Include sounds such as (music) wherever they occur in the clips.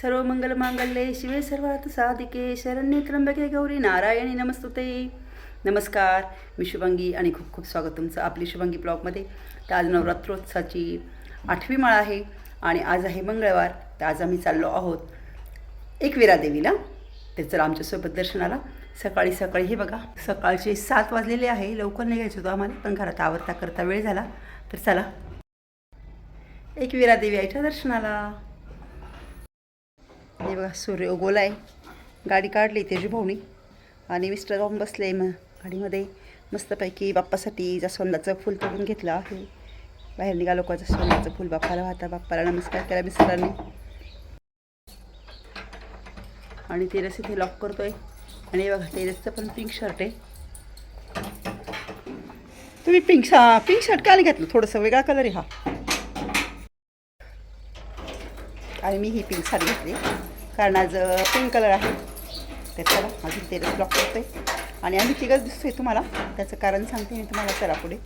सर्व मंगल मांगल्ये शिवे सर्वार्थ साधिके शरण्ये त्र्यंबके गौरी नारायणी नमस्तुते. नमस्कार मी शुभंगी आणि खूप खूप स्वागत तुमचं आपली शुभंगी ब्लॉगमध्ये. तर आज नवरात्रोत्सवाची आठवी माळ आहे आणि आज आहे मंगळवार तर आज आम्ही चाललो आहोत एकविरा देवीला. तर चला आमच्यासोबत दर्शनाला. सकाळी सकाळी हे बघा सकाळचे सात वाजलेले आहे लवकर निघायचं होतं आम्हाला पण घरात आवरता करता वेळ झाला. तर चला. एकविरा देवी आईच्या दर्शनाला. हे बघा सूर्य उगवला आहे. गाडी काढली त्याची भावणी आणि मिस्टर जाऊन बसले मग. गाडीमध्ये मस्तपैकी बाप्पासाठी जास्वंदाचं फूल तोडून घेतलं आहे. बाहेर निघालो का जास्वंदाचं फूल? बाप्पाला वाहता बाप्पाला नमस्कार केला मिस्टरांनी. आणि तेरस इथे लॉक करतो आहे आणि बघा तेरसचं पण पिंक शर्ट आहे. तुम्ही पिंक पिंक शर्ट काय घेतलं? थोडंसं वेगळा कलर आहे हा. आणि मी ही पिंक साडी घेतली. कारण आज पिंक कलर आहे. तर चला अजून तेलच ब्लॉक करतोय आणि आम्ही तिघच दिसतोय तुम्हाला. त्याचं कारण सांगते मी तुम्हाला चला पुढे.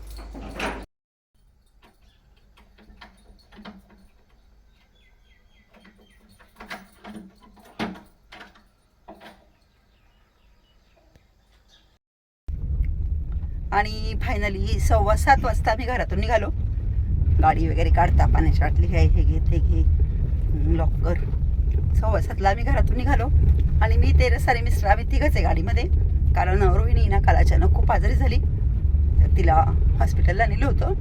आणि फायनली सव्वा सात वाजता आम्ही घरातून निघालो. गाडी वगैरे काढता पाण्याची बाटली घ्याय हे घे ते घे. लॉकर सव्वा सातला आम्ही घरातून निघालो. आणि मी ते सारे मिस्टर आम्ही तिघच आहे गाडीमध्ये. कारण रोहिणी ना काल अचानक खूप आजारी झाली. तर तिला हॉस्पिटलला नेलं होतं.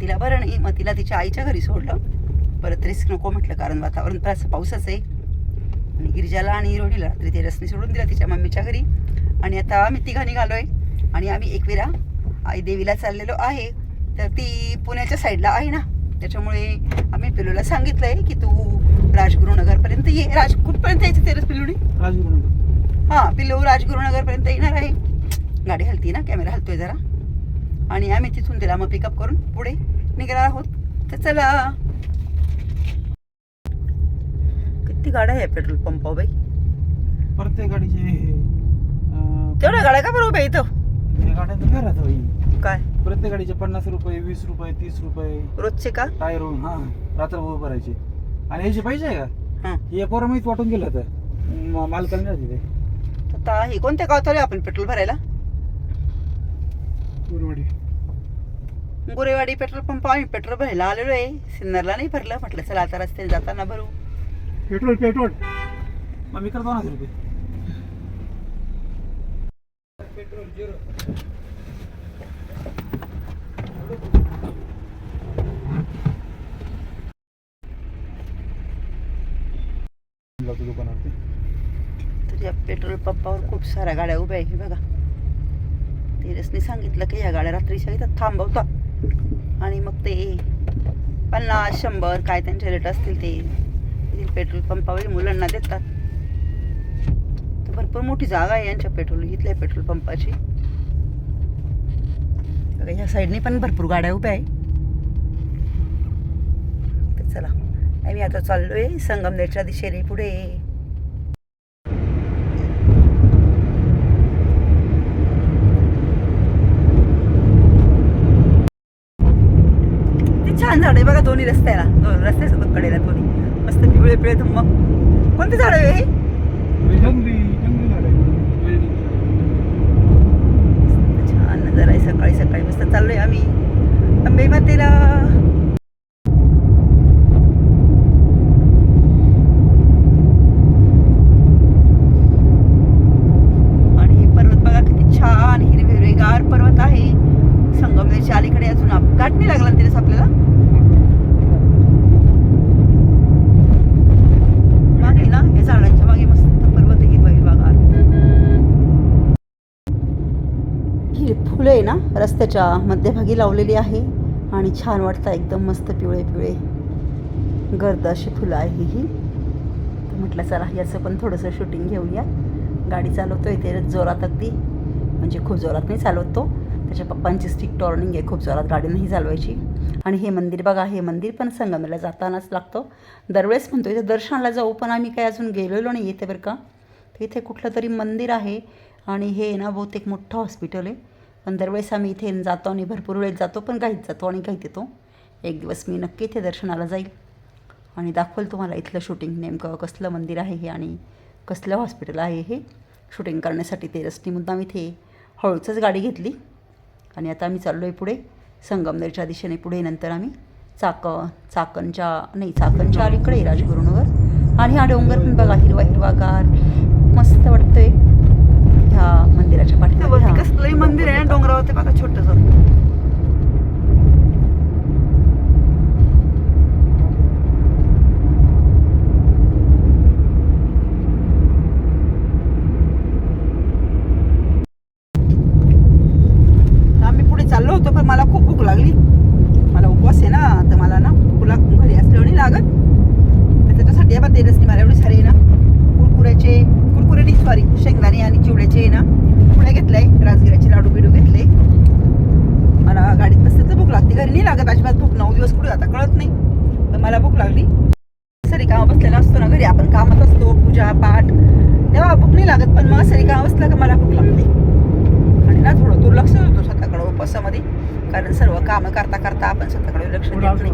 तिला बरं नाही मग तिला तिच्या आईच्या घरी सोडलं. परत रिस्क नको म्हटलं कारण वातावरण तर असं पाऊसच आहे. आणि गिरिजाला आणि रोहिणीला रात्री ते रस्ते सोडून दिला तिच्या मम्मीच्या घरी. आणि आता आम्ही तिघा निघालो आहे आणि आम्ही एकवेळा आई देवीला चाललेलो आहे. तर ती पुण्याच्या साईडला आहे ना. त्याच्यामुळे आम्ही पिलूला सांगितलं आहे की तू राजगुरुनगरपर्यंत ये. राज कुठपर्यंत यायचं तेरस पिलुडी राजगुरू हां पिल्लू राजगुरुनगरपर्यंत येणार आहे. गाडी हलती ना कॅमेरा हलतोय जरा. आणि आम्ही तिथून तिला मग पिकअप करून पुढे निघणार आहोत. तर चला. किती गाड्या आहे पेट्रोल पंपावर बाई? प्रत्येक गाडीचे तेवढ्या गाड्या का बरोबर इथं? गाड्या तर बाई काय प्रत्येक गाडीचे पन्नास रुपये वीस रुपये तीस रुपये रोजचे का टायर हा रात्रभर भरायचे आणि ह्याचे आहे का हां हे पोरमीत वाटून गेलं होतं म- मालकाने राहते ते आता हे कोणत्या गावात आलोय आपण पेट्रोल भरायला गुरुवाडी गुरेवाडी पेट्रोल पंप आम्ही पेट्रोल भरायला आलेलो आहे सिन्नरला नाही भरलं म्हटलं चला आता रस्त्याने जाताना भरू पेट्रोल पेट्रोल मग मी करतो ना रुपये पेट्रोल झिरो दुकानावरती तर या पेट्रोल पंपावर खूप साऱ्या गाड्या उभ्या आहे बघा. तेजसने सांगितलं की या गाड्या रात्रीच्या इथं थांबवता. आणि मग ते पन्नास शंभर काय त्यांचे रेट असतील ते पेट्रोल पंपावरील मुलांना देतात. तर भरपूर मोठी जागा आहे यांच्या पेट्रोल इथल्या पेट्रोल पंपाची. मागे ह्या साईडने पण भरपूर गाड्या उभ्या आहे. चला. आम्ही आता चाललोय संगमनेरच्या दिशेने पुढे. छान झाड आहे बघा दोन्ही रस्त्याला. दोन रस्त्यासोबत कडेला दोन्ही. मस्त पिवळे पिवळे धम्म. कोणते झाड आहे हे जंगली जंगली झाड छान आहे सकाळी सकाळी मस्त आहे आम्ही. अंबे मातेला आणि हे पर्वत बघा किती छान हिरवे हिरवेगार पर्वत आहे संगमनेरच्या अलीकडे अजून अपघात नाही लागला ना तेच आपल्याला मागे ना या झाडांच्या मागे मस्त पर्वत आहे हिरवा हिरवागार ही फुलं आहे ना त्याच्या मध्यभागी लावलेली आहे आणि छान वाटतं एकदम मस्त पिवळे पिवळे गर्द अशी फुलं आहे ही. म्हटलं चला याचं पण थोडंसं शूटिंग घेऊया. गाडी चालवतो ते जोरात अगदी म्हणजे खूप जोरात नाही चालवतो. त्याच्या पप्पांची स्टिक टॉर्निंग आहे खूप जोरात गाडी नाही चालवायची. आणि हे मंदिर बघा हे मंदिर पण संगमेला जातानाच लागतं. दरवेळेस म्हणतो इथे दर्शनाला जाऊ पण आम्ही काही अजून गेलेलो नाही इथे बरं का. इथे कुठलं तरी मंदिर आहे आणि हे ना बहुतेक मोठं हॉस्पिटल आहे. पण दरवेळेस आम्ही इथे जातो आणि भरपूर वेळेस जातो पण काहीच जातो आणि काहीत येतो. एक दिवस मी नक्की इथे दर्शनाला जाईल. आणि दाखवेल तुम्हाला इथलं शूटिंग नेमकं कसलं मंदिर आहे हे आणि कसलं हॉस्पिटल आहे हे शूटिंग करण्यासाठी ते रस्ती मुद्दाम इथे हळूचंच गाडी घेतली. आणि आता आम्ही चाललो आहे पुढे. संगमनेरच्या दिशेने पुढे. नंतर आम्ही चाक चाकणच्या नाही चाकणच्या अलीकडे राजगुरूंवर आणि हा डोंगर पण बघा हिरवा हिरवागार मस्त वाटतोय. ह्या मंदिराच्या पाठीवर कसलंही मंदिर आहे डोंगरावरती बघा छोटंसं आम्ही पुढे चाललो होतो पण मला खूप भूक लागली मला उपवास आहे ना तर मला ना भूक लाग घरी असल्यावर नाही लागत तर त्याच्यासाठी आपण ते रस्ते मला एवढे सारे आहे ना कुरकुऱ्याचे कुरकुरे नाही सॉरी शेंगदाणे आणि चिवड्याचे आहे ना पुढे घेतलंय राजगिराचे लाडू बिडू घेतले मला जास्त भूक लागते. घरी नाही लागत. अजिबात भूक. नऊ दिवस कुठे जाता कळत नाही. तर मला भूक लागली. सरी काम बसलेला असतो ना घरी. आपण कामात असतो. पूजा पाठ. तेव्हा भूक नाही लागत. पण मग सरी काम बसलं का मला भूक लागते. आणि ना थोडं दुर्लक्ष होतो स्वतःकडं उपवासामध्ये कारण सर्व कामं करता करता आपण स्वतःकडे लक्ष देत नाही.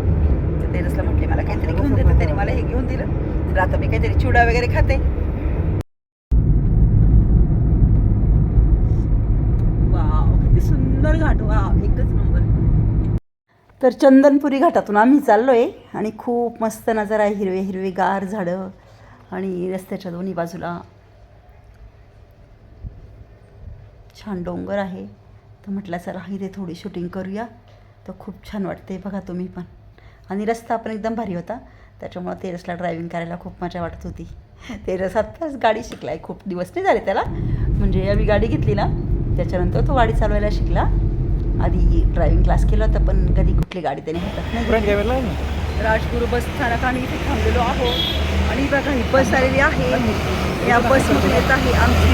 तर नसलं म्हटले मला काहीतरी घेऊन दिलं त्याने मला हे घेऊन दिलं. तर आता मी काहीतरी चिवडा वगैरे खाते. किती सुंदर घाट. वा एकच नंबर. तर चंदनपुरी घाटातून आम्ही चाललो आहे आणि खूप मस्त नजारा आहे हिरवे हिरवे गार झाडं आणि रस्त्याच्या दोन्ही बाजूला छान डोंगर आहे. तर म्हटलं चला इथे थोडी शूटिंग करूया. तर खूप छान वाटते बघा तुम्ही पण. आणि रस्ता पण एकदम भारी होता. त्याच्यामुळं तेरसला ड्रायव्हिंग करायला खूप मजा वाटत होती. तेरस आत्ताच गाडी शिकला आहे खूप दिवस नाही झाले त्याला. म्हणजे आम्ही गाडी घेतली ना त्याच्यानंतर तो गाडी चालवायला शिकला. आधी ड्रायव्हिंग क्लास केला होता पण कधी कुठली गाडी त्याने हातात नाही राजगुरू बस स्थानकाने इथे थांबलेलो आहोत. आणि बघा ही बस आलेली आहे. या बसमधून येत आहे आमची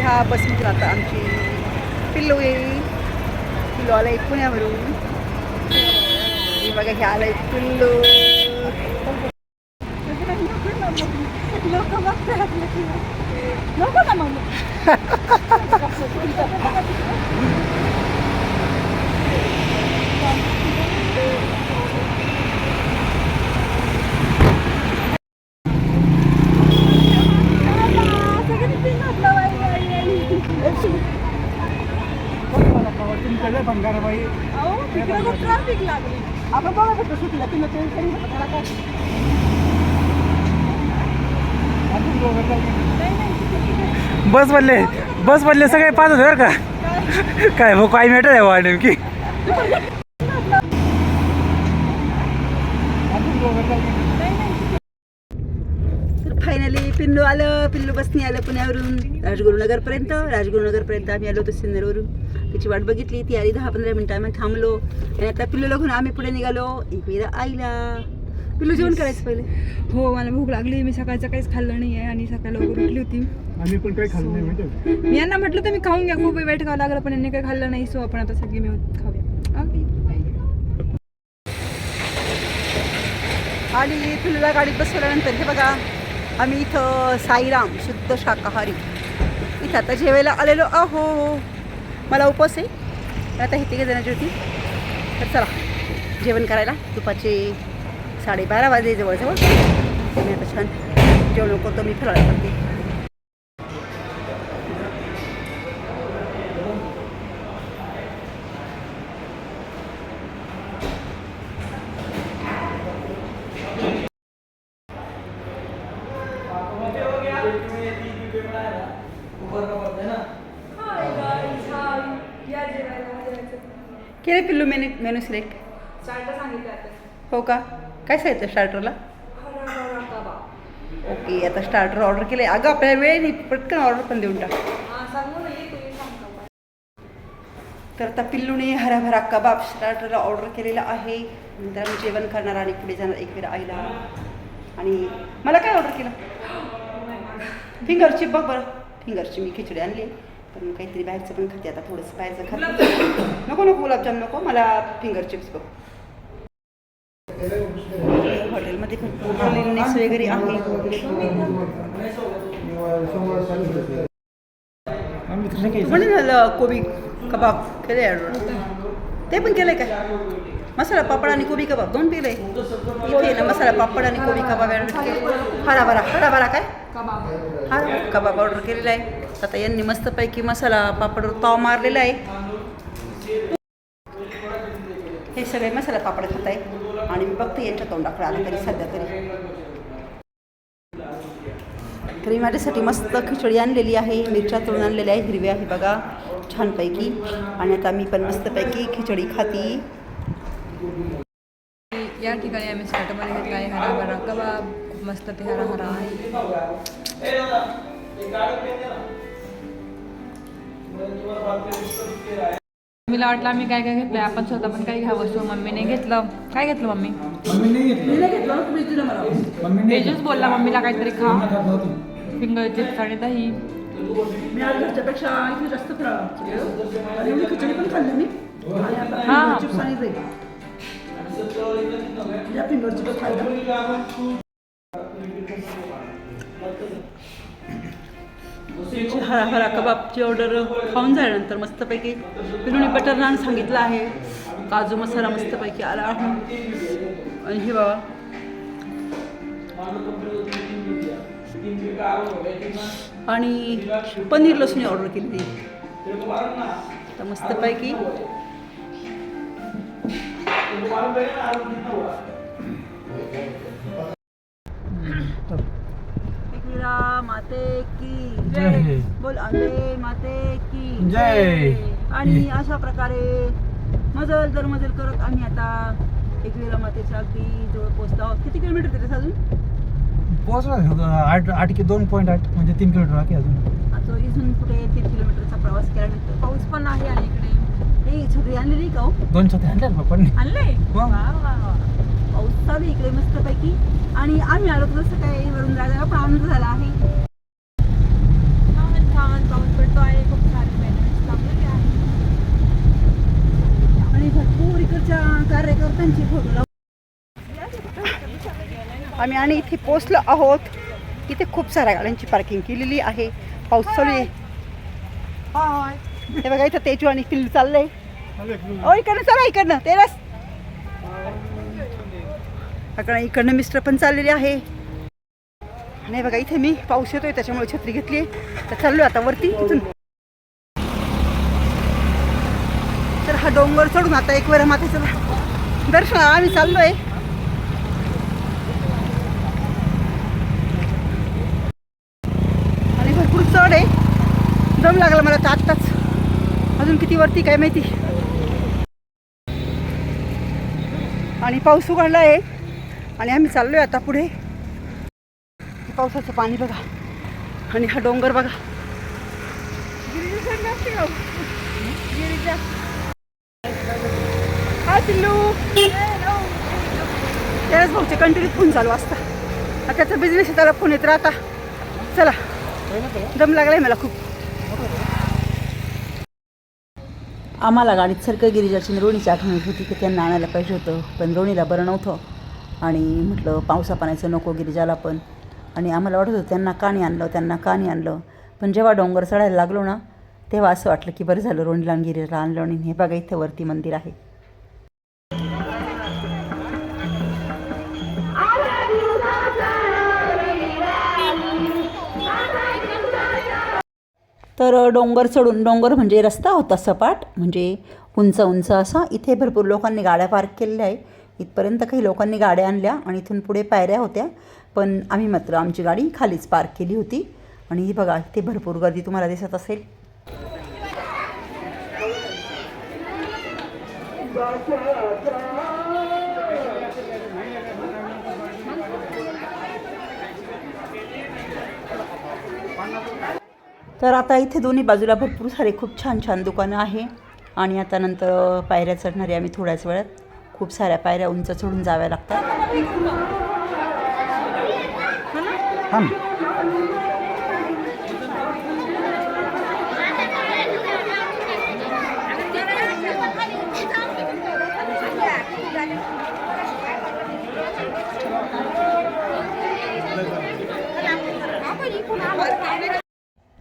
ह्या बसमधून आता आमची पिल्लू येईल. पिल्लू आलाय पुण्यावरून हे बघा हे आलंय पिल्लू लोक बघतात नको ना मग तुमच्याकडे भंगारबाई ट्रॅफिक लागली आपण बघा फक्त सुटलं तुम्ही टेन्शन घेता त्याला काय अजून दोघं चालले. बस मधले बस मधले सगळे पाच हजार का? काय मग काय मॅटर आहे वाढ नेमकी? तर फायनली पिल्लू आलं पिल्लू बसनी आलं पुण्यावरून राजगुरुनगरपर्यंत. राजगुरुनगरपर्यंत आम्ही आलो होतो सिन्नरवरून. त्याची वाट बघितली ती आली दहा पंधरा मिनिटं आम्ही थांबलो. आणि आता पिल्लूला घेऊन आम्ही पुढे निघालो. एक आईला. पिल्लू जेवण करायचं पहिले? हो मला भूक लागली. मी सकाळचं काहीच खाल्लं नाही आहे आणि सकाळी लवकर उठली होती. आम्ही पण काही खाल्लं नाही माहिती मी यांना म्हटलं तर मी खाऊन घ्या. खूप वेळ ठेवावं लागलं पण यांनी काही खाल्लं नाही. सो आपण आता सगळी मिळून खाऊया. ओके आणि पिल्लूला गाडीत बसवल्यानंतर हे बघा आम्ही इथं साईराम शुद्ध शाकाहारी. इथं आता जेवायला आलेलो आहो. मला उपवास आहे. आता हे तिघे जणांची होती. तर चला जेवण करायला दुपारचे साडेबारा वाजे जवळजवळ. मी आता छान जेवण करतो मी फराळ करते केले पिल्लू मेनू मेनू सिलेक्ट? हो का? काय सांगितलं स्टार्टरला ओके आता स्टार्टर ऑर्डर केलं अगं आपल्याला वेळ नाही. पटकन ऑर्डर पण देऊन टाक. तर आता पिल्लूने हराभरा कबाब स्टार्टरला ऑर्डर केलेला आहे. नंतर आम्ही जेवण करणार आणि पुढे जाणार एक वेळ आईला. आणि मला काय ऑर्डर केलं? फिंगरची बघ बरं. फिंगरची मी खिचडी आणली. पण मग काहीतरी बाहेरचं पण खाते. आता थोडंसं बाहेरचं खाते. नको नको गुलाबजाम नको. मला फिंगर चिप्स बघ. हॉटेलमध्ये पण वगैरे आहे. आम्ही म्हणून झालं कोबी कबाब केले ऑर्डर ते पण केलंय काय? मसाला पापड आणि कोबी कबाब दोन पिले इथे ना मसाला पापड आणि कोबी कबाब ऑर्डर केले हराभरा हराभरा काय? हरा हा कबाब ऑर्डर केलेला आहे. आता यांनी मस्तपैकी मसाला पापड ताव मारलेला आहे. हे सगळे मसाला पापड खात आहे आणि मी बघते यांच्या तोंडाकडे आलं तरी सध्या तरी. तरी माझ्यासाठी मस्त खिचडी आणलेली आहे. मिरच्या तळून आणलेल्या आहे हिरव्या आहे बघा. छानपैकी. आणि आता मी पण मस्तपैकी खिचडी खाती. या ठिकाणी आम्ही स्टार्टरमध्ये घेतला आहे हरा कबाब. खूप मस्त ते हरा हरा आहे. मम्मीला वाटलं आम्ही काय काय घेतलंय आपण स्वतः पण काही घ्यावं सो मम्मीने घेतलं. काय घेतलं मम्मी? मम्मी नाही घेतलं मम्मी नाही तेजस बोलला मम्मीला काहीतरी खा. घेतलं. फिंगर चिप्स आणि दही. मी हरा हरा कबाबची ऑर्डर खाऊन झाल्यानंतर मस्तपैकी पिरुणी बटर नान सांगितलं आहे. काजू मसाला मस्तपैकी आला. आहे आणि हे बाबा. आणि पनीर लसूणी ऑर्डर केली तर मस्तपैकी. माते की जय. बोल अंबे माते की जय. आणि अशा प्रकारे मजल दर मजल करत आम्ही आता एकविरा मातेच्या अगदी जवळ पोहोचतो आहोत. किती किलोमीटर त्याच्यात अजून? पोहोचला आठ आठ की दोन पॉईंट आठ म्हणजे तीन किलोमीटर बाकी अजून. आता इथून पुढे तीन किलोमीटरचा प्रवास केल्यानंतर पाऊस पण आहे इकडे हे छत्री आणलेली का हो? दोन छत्या आणल्या आणलंय? हो. वा वा वा. पाऊस चालू इकडे मस्तपैकी. आणि आम्ही आलो तर जसं काय वरून जायला पण आनंद झाला आहे. छान छान पाऊस पडतो आहे. खूप आहे आणि भरपूर इकडच्या कार्यकर्त्यांची फोटो लाव आम्ही आणि इथे पोचलो आहोत. इथे खूप साऱ्या गाड्यांची पार्किंग केलेली आहे. पाऊस चालू आहे. हे बघा इथं तेजू आणि चाललंय. ओ इकडनं चला इकडनं. तेरस कारण इकडनं मिस्टर पण चाललेले आहे. नाही बघा इथे मी पाऊस येतोय त्याच्यामुळे छत्री घेतली तर चाललोय आता वरती तिथून तर हा डोंगर चढून आता एक वेळा मातेचं दर्शन आम्ही चाललोय. आणि भरपूर चढ आहे. दम लागला मला तर आत्ताच. अजून किती वरती काय माहिती. आणि पाऊस उघडला आहे. आणि आम्ही चाललो आहे आता पुढे. पावसाचं पाणी बघा. आणि हा डोंगर बघा. हा पिल्लू त्याच भाऊचे कंटिन्यू फोन चालू असता. आता त्याचा बिझनेस आहे त्याला फोन येत राहता. चला. दम लागलाय मला खूप. आम्हाला गाडीत सरकं गिरिजाची रोणीची आठवण होती की त्यांना आणायला पाहिजे होतं पण रोणीला बरं नव्हतं. आणि म्हटलं पावसा पाण्याचं नको गिरिजाला पण. आणि आम्हाला वाटत होतं त्यांना का नाही आणलं त्यांना का नाही आणलं? पण जेव्हा डोंगर चढायला लागलो ना तेव्हा असं वाटलं की बरं झालं रोणीला आणलं आणि हे बघा इथे वरती मंदिर आहे. तर डोंगर चढून डोंगर म्हणजे रस्ता होता सपाट म्हणजे उंच उंच असा. इथे भरपूर लोकांनी गाड्या पार्क केलेल्या आहे. इथपर्यंत काही लोकांनी गाड्या आणल्या आणि इथून पुढे पायऱ्या होत्या. पण आम्ही मात्र आमची गाडी खालीच पार्क केली होती. आणि ही बघा इथे भरपूर गर्दी तुम्हाला दिसत असेल. तर आता इथे दोन्ही बाजूला भरपूर सारे खूप छान छान दुकानं आहे. आणि आता नंतर पायऱ्या चढणारे आम्ही थोड्याच वेळात. खूप साऱ्या पायऱ्या उंच चढून जाव्या लागतात.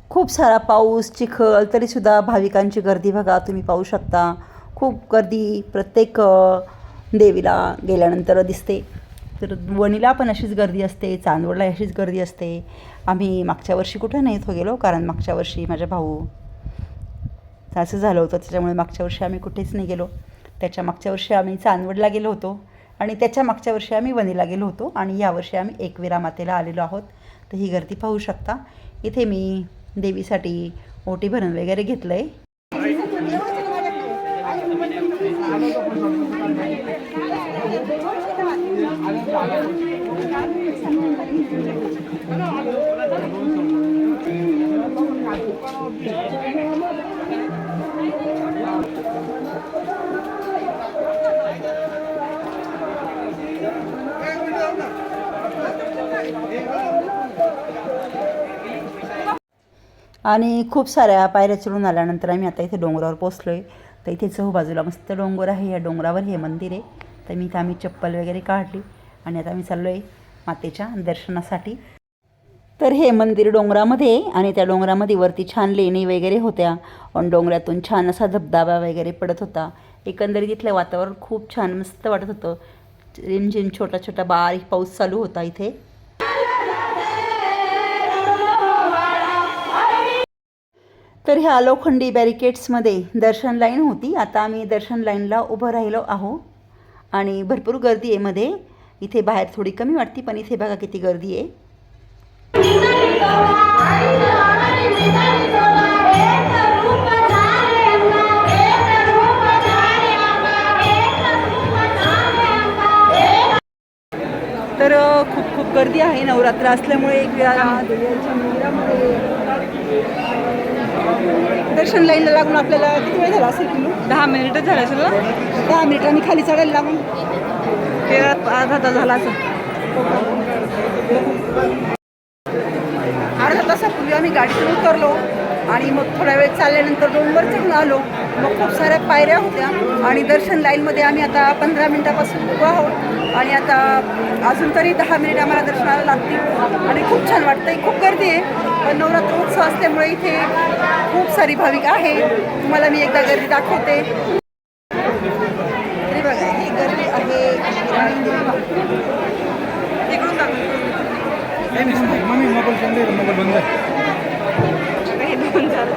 खूप सारा पाऊस चिखल तरीसुद्धा भाविकांची गर्दी बघा तुम्ही पाहू शकता. खूप गर्दी प्रत्येक देवीला गेल्यानंतर दिसते. तर वणीला पण अशीच गर्दी असते चांदवडला अशीच गर्दी असते. आम्ही मागच्या वर्षी कुठं नाही हो गेलो कारण मागच्या वर्षी माझ्या भाऊ असं झालं होतं त्याच्यामुळे मागच्या वर्षी आम्ही कुठेच नाही गेलो. त्याच्या मागच्या वर्षी आम्ही चांदवडला गेलो होतो आणि त्याच्या मागच्या वर्षी आम्ही वणीला गेलो होतो आणि यावर्षी आम्ही एकविरा मातेला आलेलो आहोत. तर ही गर्दी पाहू शकता. इथे मी देवीसाठी ओटी भरण वगैरे घेतलं आहे आणि खूप साऱ्या पायऱ्या चढून आल्यानंतर आम्ही आता इथे डोंगरावर पोचलो आहे तर इथे चहूबाजूला मस्त डोंगर आहे. या डोंगरावर हे मंदिर आहे. तर मी इथं आम्ही चप्पल वगैरे काढली आणि आता आम्ही चाललो आहे मातेच्या दर्शनासाठी. तर हे मंदिर डोंगरामध्ये आहे आणि त्या डोंगरामध्ये वरती छान लेणी वगैरे होत्या. आणि डोंगरातून छान असा धबधबा वगैरे पडत होता. एकंदरीत इथलं वातावरण खूप छान मस्त वाटत होतं. रिमझिम छोटा छोटा बारीक पाऊस चालू होता इथे. तर ह्या लोखंडी बॅरिकेड्समध्ये दर्शन लाईन होती. आता आम्ही दर्शन लाईनला उभं राहिलो आहो आणि भरपूर गर्दी आहे मध्ये. इथे बाहेर थोडी कमी वाटते पण इथे बघा किती गर्दी आहे. तर खूप खूप गर्दी आहे. नवरात्र असल्यामुळे एक वेळा दर्शन लाईनला लागून आपल्याला किती वेळ झाला असेल किलो? दहा मिनिटं झालं असेल ना? दहा मिनिटांनी खाली चढायला लागून. तेरा अर्धा तास झाला असेल. अर्धा तासापूर्वी आम्ही गाडीतून उतरलो आणि मग थोडा वेळ चालल्यानंतर डोंगर चढून आलो. मग खूप साऱ्या पायऱ्या होत्या आणि दर्शन लाईनमध्ये आम्ही आता पंधरा मिनिटापासून उभं आहोत. आणि आता अजून तरी दहा मिनिट आम्हाला दर्शनाला लागतील. आणि खूप छान वाटतंय. खूप गर्दी आहे पण नवरात्र उत्सव असल्यामुळे इथे खूप सारी भाविक आहे. तुम्हाला मी एकदा गर्दी दाखवते. तरी बघा ही गर्दी आहे तिकडून दाखव. मम्मी मोबाईल बंद आहे मोबाईल बंद आहे हे दोन झालं.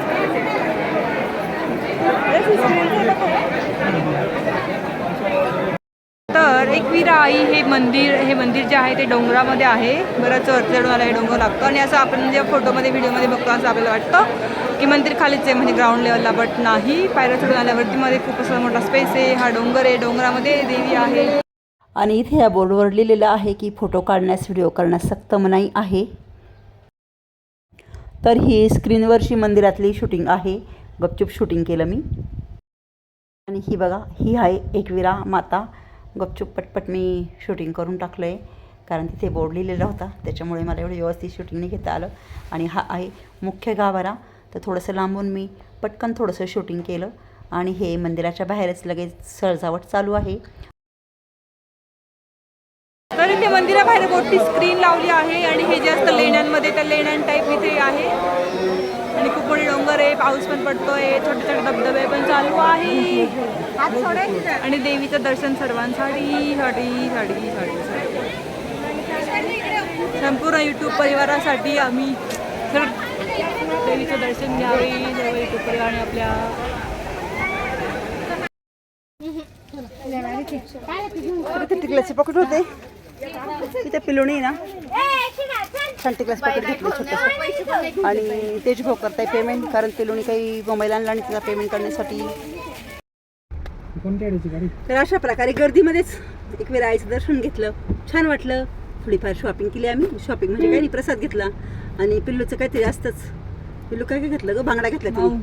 तर एकविरा आई हे मंदिर हे मंदिर जे आहे ते डोंगरामध्ये आहे. बरंच वर चढून हे डोंगर लागतो. आणि असं आपण जे फोटोमध्ये व्हिडिओमध्ये बघतो असं आपल्याला वाटतं की मंदिर खालीच आहे म्हणजे ग्राउंड लेवलला बट नाही. पायऱ्या चढून आल्यावरतीमध्ये खूप असा मोठा स्पेस आहे. हा डोंगर आहे. डोंगरामध्ये देवी आहे. आणि इथे या बोर्डवर लिहिलेलं आहे की फोटो काढण्यास व्हिडिओ करण्यास सक्त मनाई आहे. तर ही स्क्रीनवरची मंदिरातली शूटिंग आहे. गपचूप शूटिंग केलं मी. आणि ही बघा ही आहे एकविरा माता. गपचूप पटपट मी शूटिंग करून टाकलं आहे कारण तिथे बोर्ड लिहिलेला होता. त्याच्यामुळे मला एवढं व्यवस्थित शूटिंग नाही घेता आलं. आणि हा आहे मुख्य गाभारा. तर थोडंसं लांबून मी पटकन थोडंसं शूटिंग केलं. आणि हे मंदिराच्या बाहेरच लगेच सजावट चालू आहे. तर इथे मंदिराबाहेर मोठी स्क्रीन लावली आहे. आणि हे जे असतं लेण्यांमध्ये त्या लेण्यांन टाईप इथे आहे. डोंगर आहे पाऊस पण पडतोय छोटे छोटे धबधबे पण चालू आहे. आणि देवीचं दर्शन सर्वांसाठी. साठी साठी साठी संपूर्ण यूट्यूब परिवारासाठी आम्ही देवीचं दर्शन घ्यावे सर्व यूट्यूब परिवाराने आपल्या टिकल्याचे पॉकेट होते पिलोणी ना. छान टिकल्याचे पॉकेट घेतले छोटं आणि तेच भाऊ करताय पेमेंट कारण पिलोणी काही मोबाईल आणला आणि तिला पेमेंट करण्यासाठी. तर अशा प्रकारे गर्दीमध्येच एक वेळ आईचं दर्शन घेतलं. छान वाटलं. थोडीफार शॉपिंग केली आम्ही. शॉपिंग म्हणजे काही नाही प्रसाद घेतला. आणि पिल्लूचं काहीतरी असतंच पिल्लू काय काय घेतलं ग? बांगडा घेतला तुम्ही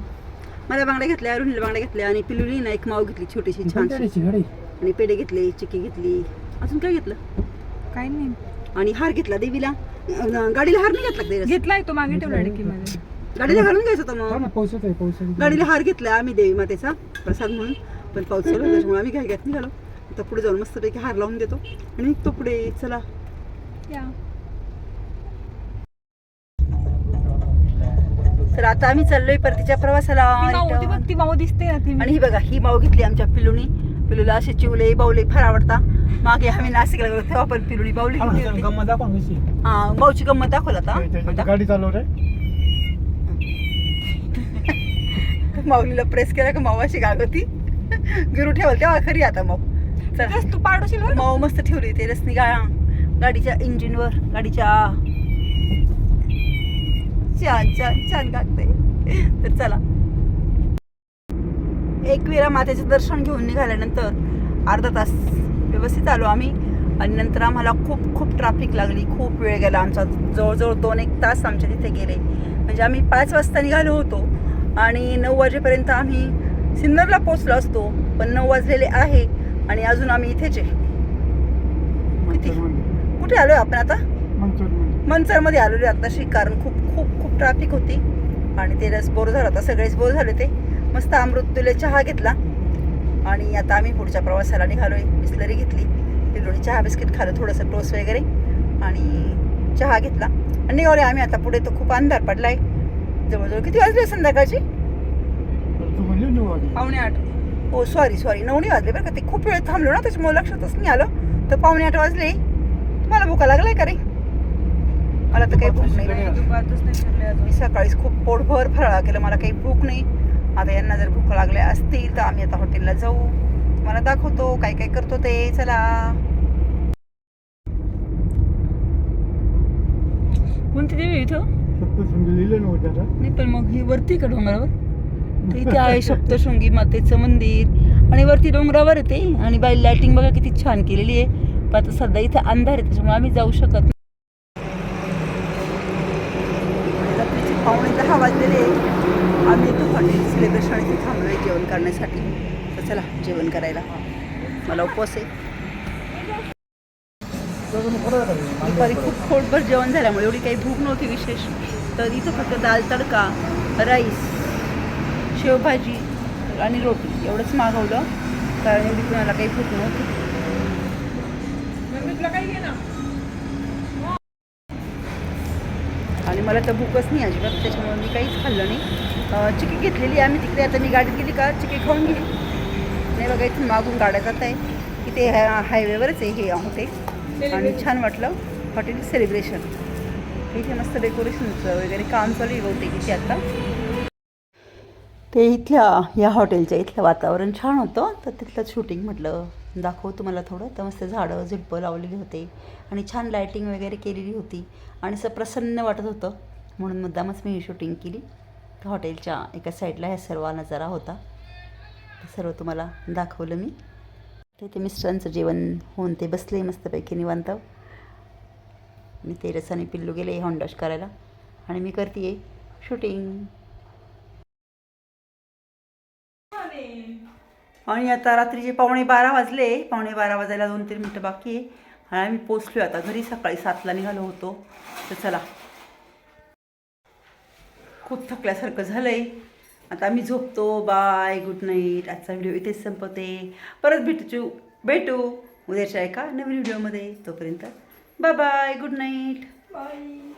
मला बांगड्या घेतल्या अरुणीला बांगड्या घेतल्या आणि पिल्लूनी ना एक माव घेतली छोटीशी गाडी? आणि पेढे घेतले चिक्की घेतली. अजून काय घेतलं? काही नाही. आणि हार घेतला देवीला. अं, गाडीला हार नाही घेतला का? घेतलाय तो मागे ठेवला डिकीमध्ये गाडीला घालून घ्यायचं होतं मग. गाडीला हार घेतला आम्ही देवी मातेचा प्रसाद म्हणून. पण पाऊस चालू होता, त्याच्यामुळे आम्ही काय घेत निघालो. आता पुढे जाऊन मस्तपैकी हार लावून देतो. आणि निघतो पुढे चला. या. तर आता आम्ही चाललोय परतीच्या प्रवासाला. ती माऊ ती. बघ ती माऊ दिसते ना ती आणि ही बघा ही माऊ घेतली आमच्या पिलुनी. पिलूला असे चिवले बावले फार आवडता मागे आम्ही नाशिकला गेलो तेव्हा पण पिलुनी बावली घेतली होती. गंमत दाखवा कशी. हा माऊची गंमत दाखवला आता. गाडी चालव रे. (laughs) माऊलीला प्रेस केला का माऊ अशी गागती (laughs) गिरू ठेवल तेव्हा खरी आता माऊ. चल. तू पाडूशील बरं? माऊ मस्त ठेवली ते रसनी गा गाडीच्या इंजिनवर गाडीच्या. छान छान छान गागते तर चला. एकविरा मातेचं दर्शन घेऊन निघाल्यानंतर अर्धा तास व्यवस्थित आलो आम्ही. आणि नंतर आम्हाला खूप खूप ट्रॅफिक लागली. खूप वेळ गेला आमचा. जवळजवळ दोन एक तास आमच्या तिथे गेले. म्हणजे आम्ही पाच वाजता निघालो होतो. आणि नऊ वाजेपर्यंत आम्ही सिन्नरला पोचलो असतो. पण नऊ वाजलेले आहे आणि अजून आम्ही इथेच आहे. किती? कुठे आलोय आपण आता? मनसरमध्ये आलेलो आहे आताशी कारण खूप खूप खूप ट्रॅफिक होती. आणि ते रस बोर झाला होता. सगळेच बोर झाले ते मस्त अमृतुले चहा घेतला. आणि आता आम्ही पुढच्या प्रवासाला निघालोय. बिस्लरी घेतली. पिल्लोनी चहा बिस्किट खालं थोडंसं टोस वगैरे. आणि चहा घेतला. आणि निघालोय आम्ही आता. पुढे तर खूप अंधार पडलाय. जवळजवळ किती वाजले संध्याकाळची? पावणे आठ. हो सॉरी सॉरी नऊ वाजले बरं का ते. खूप वेळ थांबलो ना त्याच्यामुळे लक्षातच नाही आलं. तर पावणे आठ वाजले. तुम्हाला भुका लागलाय का रे? मला तर काही भूक नाही मी सकाळीच खूप पोटभर फराळा केलं. मला काही भूक नाही. आता यांना जर भूक लागल्या असतील तर आम्ही आता हॉटेलला जाऊ. मला दाखवतो काय काय करतो ते. चला. कोणती देवी इथं? नाही पण मग ही वरती का डोंगरावर? इथे आहे सप्तशृंगी मातेचं मंदिर. आणि वरती डोंगरावर येते आणि बाई लाइटिंग बघा किती छान केलेली आहे. पण आता सध्या इथे अंधार आहे त्याच्यामुळे आम्ही जाऊ शकत नाही रात्रीचे पावणे दहा वाजलेले आहे. आम्ही इथं हॉटेल सेलिब्रेशन इथे थांबलोय जेवण करण्यासाठी तर चला जेवण करायला. मला उपवास आहे. दुपारी खूप खोटभर जेवण झाल्यामुळे एवढी काही भूक नव्हती विशेष. तर इथं फक्त दाल तडका राईस शेवभाजी आणि रोटी एवढंच मागवलं. कारण एवढी कुणाला काही भूक नव्हती. आणि मला तर भूकच नाही अजिबात त्याच्यामुळे मी काहीच खाल्लं नाही. चिकी घेतलेली आहे आम्ही तिकडे. आता मी गाडीत गेली का? चिकी खाऊन गेली नाही बघा इथून मागून गाड्या जात आहे. इथे ह्या हायवेवरच आहे हे हॉटेल आणि छान वाटलं. हॉटेल सेलिब्रेशन इथे मस्त डेकोरेशनचं वगैरे काम चालू आहे बहुतेक इथे आता. ते इथल्या या हॉटेलच्या इथलं वातावरण छान होतं. तर तिथलं शूटिंग म्हटलं दाखवू तुम्हाला थोडं. तर मस्त झाडं झुडपं लावलेली होते. आणि छान लायटिंग वगैरे केलेली होती. आणि असं प्रसन्न वाटत होतं. म्हणून मुद्दामच मी ही शूटिंग केली. तर हॉटेलच्या एका साईडला ह्या सर्व नजारा होता. ते सर्व तुम्हाला दाखवलं मी. तिथे मिस्टरांचं जेवण होऊन ते बसले मस्तपैकी निवांत. आणि ते रसाने पिल्लू गेले हॉन्डॉश करायला. आणि मी करते शूटिंग. आणि आता रात्रीचे पावणे बारा वाजले. पावणे बारा वाजायला दोन तीन मिनटं बाकी आहे. आणि आम्ही पोचलो आता घरी. सकाळी सातला निघालो होतो. तर चला. खूप थकल्यासारखं झालं आहे आता आम्ही झोपतो. Bye good night. आजचा व्हिडिओ इथेच संपवते. परत भेटू भेटू उद्याच्या एका नवीन व्हिडिओमध्ये. तोपर्यंत bye bye good night. Bye.